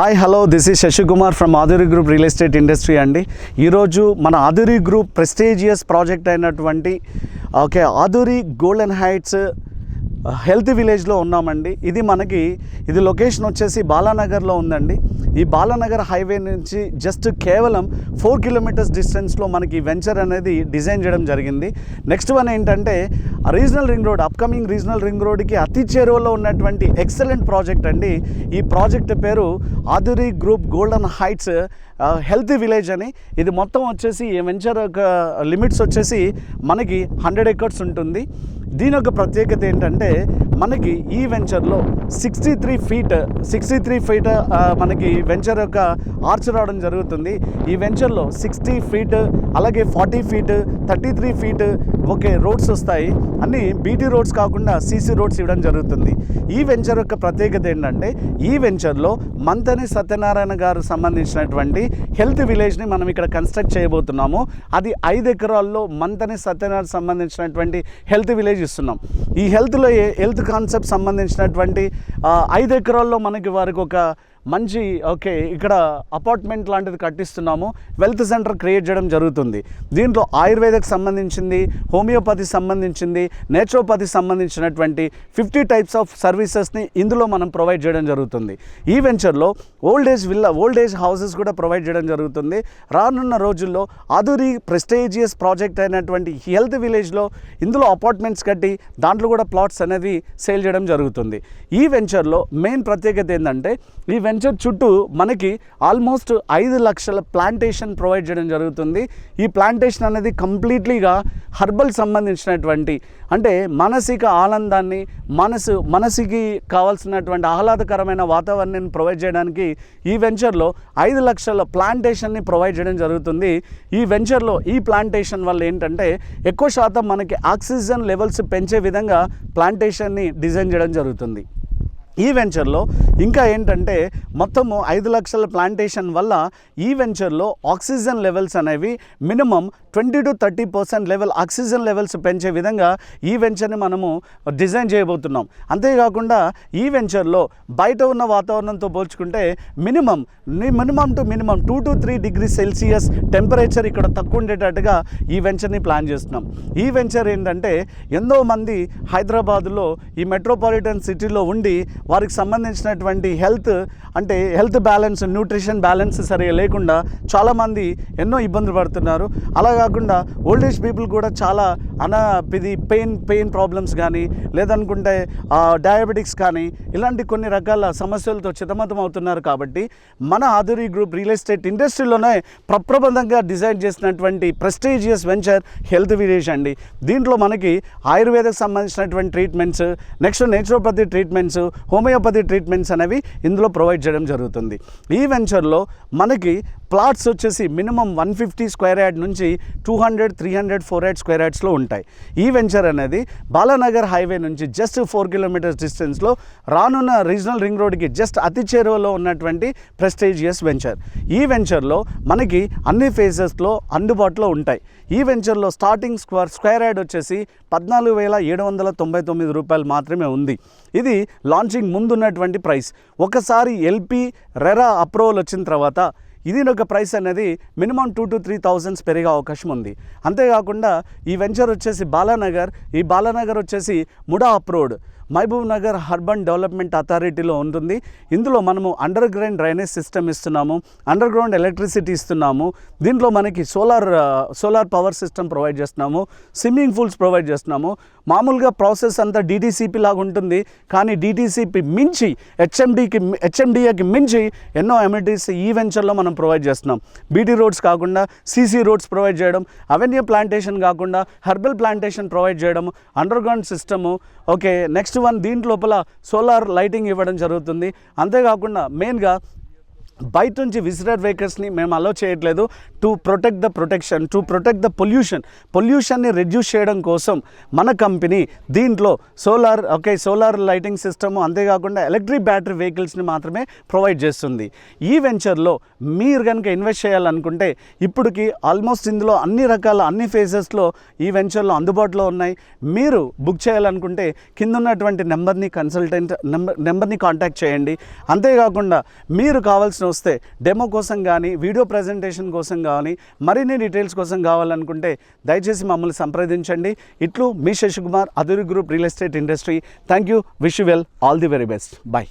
Hi hello this is Shashikumar from Aadhuri group real estate industry అండి. ఈరోజు మన ఆధురి group prestigious project అయినటువంటి okay Aadhuri golden heights health విలేజ్లో ఉన్నామండి. ఇది మనకి ఇది లొకేషన్ వచ్చేసి బాలానగర్లో ఉందండి. ఈ బాలానగర్ హైవే నుంచి జస్ట్ కేవలం ఫోర్ కిలోమీటర్స్ డిస్టెన్స్లో మనకి వెంచర్ అనేది డిజైన్ చేయడం జరిగింది. నెక్స్ట్ వన్ ఏంటంటే regional ring road upcoming regional ring రోడ్కి అతి చేరువలో ఉన్నటువంటి ఎక్సలెంట్ ప్రాజెక్ట్ అండి. ఈ ప్రాజెక్ట్ పేరు Aadhuri group golden heights healthy village అని. ఇది మొత్తం వచ్చేసి ఈ వెంచర్ యొక్క లిమిట్స్ వచ్చేసి మనకి హండ్రెడ్ ఎకర్స్ ఉంటుంది. దీని యొక్క ప్రత్యేకత ఏంటంటే మనకి ఈ వెంచర్లో sixty three feet sixty three feet మనకి వెంచర్ యొక్క ఆర్చ్ రావడం జరుగుతుంది. ఈ వెంచర్లో సిక్స్టీ ఫీట్ అలాగే forty feet thirty three feet okay roads వస్తాయి. అన్ని బీటీ రోడ్స్ కాకుండా సీసీ రోడ్స్ ఇవ్వడం జరుగుతుంది. ఈ వెంచర్ యొక్క ప్రత్యేకత ఏంటంటే ఈ వెంచర్లో మంతని సత్యనారాయణ గారు సంబంధించినటువంటి హెల్త్ విలేజ్ని మనం ఇక్కడ కన్స్ట్రక్ట్ చేయబోతున్నాము. అది ఐదు ఎకరాల్లో మంతని సత్యనారాయణ సంబంధించినటువంటి హెల్త్ విలేజ్ ఇస్తున్నాం. ఈ హెల్త్లో హెల్త్ కాన్సెప్ట్ సంబంధించినటువంటి ఐదు ఎకరాల్లో మనకి వారికి ఒక మంచి ఓకే ఇక్కడ అపార్ట్మెంట్ లాంటిది కట్టిస్తున్నాము. వెల్త్ సెంటర్ క్రియేట్ చేయడం జరుగుతుంది. దీంట్లో ఆయుర్వేదకు సంబంధించింది హోమియోపతి సంబంధించింది నేచురోపతి సంబంధించినటువంటి ఫిఫ్టీ టైప్స్ ఆఫ్ సర్వీసెస్ని ఇందులో మనం ప్రొవైడ్ చేయడం జరుగుతుంది. ఈ వెంచర్లో old age villa old age houses కూడా ప్రొవైడ్ చేయడం జరుగుతుంది. రానున్న రోజుల్లో ఆధురి ప్రెస్టేజియస్ ప్రాజెక్ట్ అయినటువంటి హెల్త్ విలేజ్లో ఇందులో అపార్ట్మెంట్స్ కట్టి దాంట్లో కూడా ప్లాట్స్ అనేది సేల్ చేయడం జరుగుతుంది. ఈ వెంచర్లో మెయిన్ ప్రత్యేకత ఏంటంటే ఈ వెంచర్ చుట్టూ మనకి ఆల్మోస్ట్ ఐదు లక్షల ప్లాంటేషన్ ప్రొవైడ్ చేయడం జరుగుతుంది. ఈ ప్లాంటేషన్ అనేది కంప్లీట్లీగా హర్బల్ సంబంధించినటువంటి అంటే మానసిక ఆనందాన్ని మనసు మనసుకి కావాల్సినటువంటి ఆహ్లాదకరమైన వాతావరణాన్ని ప్రొవైడ్ చేయడానికి ఈ వెంచర్లో ఐదు లక్షల ప్లాంటేషన్ని ప్రొవైడ్ చేయడం జరుగుతుంది. ఈ వెంచర్లో ఈ ప్లాంటేషన్ వల్ల ఏంటంటే ఎక్కువ శాతం మనకి ఆక్సిజన్ లెవెల్స్ పెంచే విధంగా ప్లాంటేషన్ని డిజైన్ చేయడం జరుగుతుంది. ఈ వెంచర్లో ఇంకా ఏంటంటే మొత్తము ఐదు లక్షల ప్లాంటేషన్ వల్ల ఈ వెంచర్లో ఆక్సిజన్ లెవెల్స్ అనేవి minimum twenty to thirty percent level oxygen levels పెంచే విధంగా ఈ వెంచర్ని మనము డిజైన్ చేయబోతున్నాం. అంతేకాకుండా ఈ వెంచర్లో బయట ఉన్న వాతావరణంతో పోల్చుకుంటే minimum minimum to minimum two to three degree Celsius temperature ఇక్కడ తక్కువ ఉండేటట్టుగా ఈ వెంచర్ని ప్లాన్ చేస్తున్నాం. ఈ వెంచర్ ఏంటంటే ఎంతో మంది హైదరాబాద్లో ఈ మెట్రోపాలిటన్ సిటీలో ఉండి వారికి సంబంధించినటువంటి హెల్త్ అంటే హెల్త్ బ్యాలెన్స్ న్యూట్రిషన్ బ్యాలెన్స్ సరిగా లేకుండా చాలామంది ఎన్నో ఇబ్బందులు పడుతున్నారు. అలా కాకుండా ఓల్డ్ ఏజ్ పీపుల్ కూడా చాలా అన ఇది పెయిన్ పెయిన్ ప్రాబ్లమ్స్ కానీ లేదనుకుంటే డయాబెటిక్స్ కానీ ఇలాంటి కొన్ని రకాల సమస్యలతో చితమతం అవుతున్నారు కాబట్టి మన ఆధురి గ్రూప్ రియల్ ఎస్టేట్ ఇండస్ట్రీలోనే ప్రప్రబంధంగా డిజైన్ చేసినటువంటి ప్రెస్టీజియస్ వెంచర్ హెల్త్ విలేజ్ అండి. దీంట్లో మనకి ఆయుర్వేదకు సంబంధించినటువంటి treatments next naturopathy treatments homeopathy treatments అనేవి ఇందులో ప్రొవైడ్ చేయడం జరుగుతుంది. ఈ వెంచర్లో మనకి ప్లాట్స్ వచ్చేసి minimum one fifty square yard నుంచి two hundred three hundred four yard square హైడ్స్లో ఉంటాయి. ఈ వెంచర్ అనేది బాలానగర్ హైవే నుంచి జస్ట్ ఫోర్ కిలోమీటర్స్ డిస్టెన్స్లో రానున్న రీజనల్ రింగ్ రోడ్కి జస్ట్ అతి చేరువలో ఉన్నటువంటి ప్రెస్టేజియస్ వెంచర్. ఈ వెంచర్లో మనకి అన్ని ఫేజెస్లో అందుబాటులో ఉంటాయి. ఈ వెంచర్లో స్టార్టింగ్ స్క్వేర్ స్క్వేర్ యార్డ్ వచ్చేసి పద్నాలుగు వేల ఏడు వందల తొంభై తొమ్మిది రూపాయలు మాత్రమే ఉంది. ఇది లాంచింగ్ ముందు ఉన్నటువంటి ప్రైస్. ఒకసారి ఎల్పి రెరా అప్రూవల్ వచ్చిన తర్వాత ఇది ఒక ప్రైస్ అనేది minimum two to three thousands పెరిగే అవకాశం ఉంది. అంతేకాకుండా ఈ వెంచర్ వచ్చేసి బాలానగర్ ఈ బాలానగర్ వచ్చేసి MUDA approved Mahabub Nagar urban development అథారిటీలో ఉంటుంది. ఇందులో మనము అండర్ గ్రౌండ్ డ్రైనేజ్ సిస్టమ్ ఇస్తున్నాము అండర్ గ్రౌండ్ ఎలక్ట్రిసిటీ ఇస్తున్నాము దీంట్లో మనకి solar solar power system provide చేస్తున్నాము స్విమ్మింగ్ పూల్స్ ప్రొవైడ్ చేస్తున్నాము మామూలుగా ప్రాసెస్ అంతా డీటీసీపీ లాగా ఉంటుంది. కానీ డీటీసీపీ మించి హెచ్ఎండికి హెచ్ఎండిఏకి మించి ఎన్నో ఎమ్యూనిటీస్ ఈ వెంచర్లో మనం ప్రొవైడ్ చేస్తున్నాం. బీటీ రోడ్స్ కాకుండా సీసీ రోడ్స్ ప్రొవైడ్ చేయడం అవెన్యూ ప్లాంటేషన్ కాకుండా హెర్బల్ ప్లాంటేషన్ ప్రొవైడ్ చేయడం underground system okay next one దీంట్లోపల solar lighting ఇవ్వడం జరుగుతుంది. అంతేకాకుండా మెయిన్గా బయట నుంచి విజిటర్ వెహికల్స్ని మేము అలో చేయట్లేదు. To protect the protection to protect the pollution పొల్యూషన్ని reduce చేయడం కోసం మన కంపెనీ దీంట్లో solar okay solar lighting system అంతేకాకుండా ఎలక్ట్రిక్ బ్యాటరీ వెహికల్స్ని మాత్రమే ప్రొవైడ్ చేస్తుంది. ఈ వెంచర్లో మీరు కనుక ఇన్వెస్ట్ చేయాలనుకుంటే ఇప్పటికి ఆల్మోస్ట్ ఇందులో అన్ని రకాల అన్ని ఫేజెస్లో ఈ వెంచర్లో అందుబాటులో ఉన్నాయి. మీరు బుక్ చేయాలనుకుంటే కింద ఉన్నటువంటి నెంబర్ని కన్సల్టెంట్ నెంబర్ నెంబర్ని కాంటాక్ట్ చేయండి. అంతేకాకుండా మీరు కావాల్సిన వస్తే డెమో కోసం కానీ వీడియో ప్రజెంటేషన్ కోసం కానీ మరిన్ని డీటెయిల్స్ కోసం కావాలనుకుంటే దయచేసి మమ్మల్ని సంప్రదించండి. ఇట్లు మీ Shashikumar Aadhuri group real estate industry thank you wish you well all the very best bye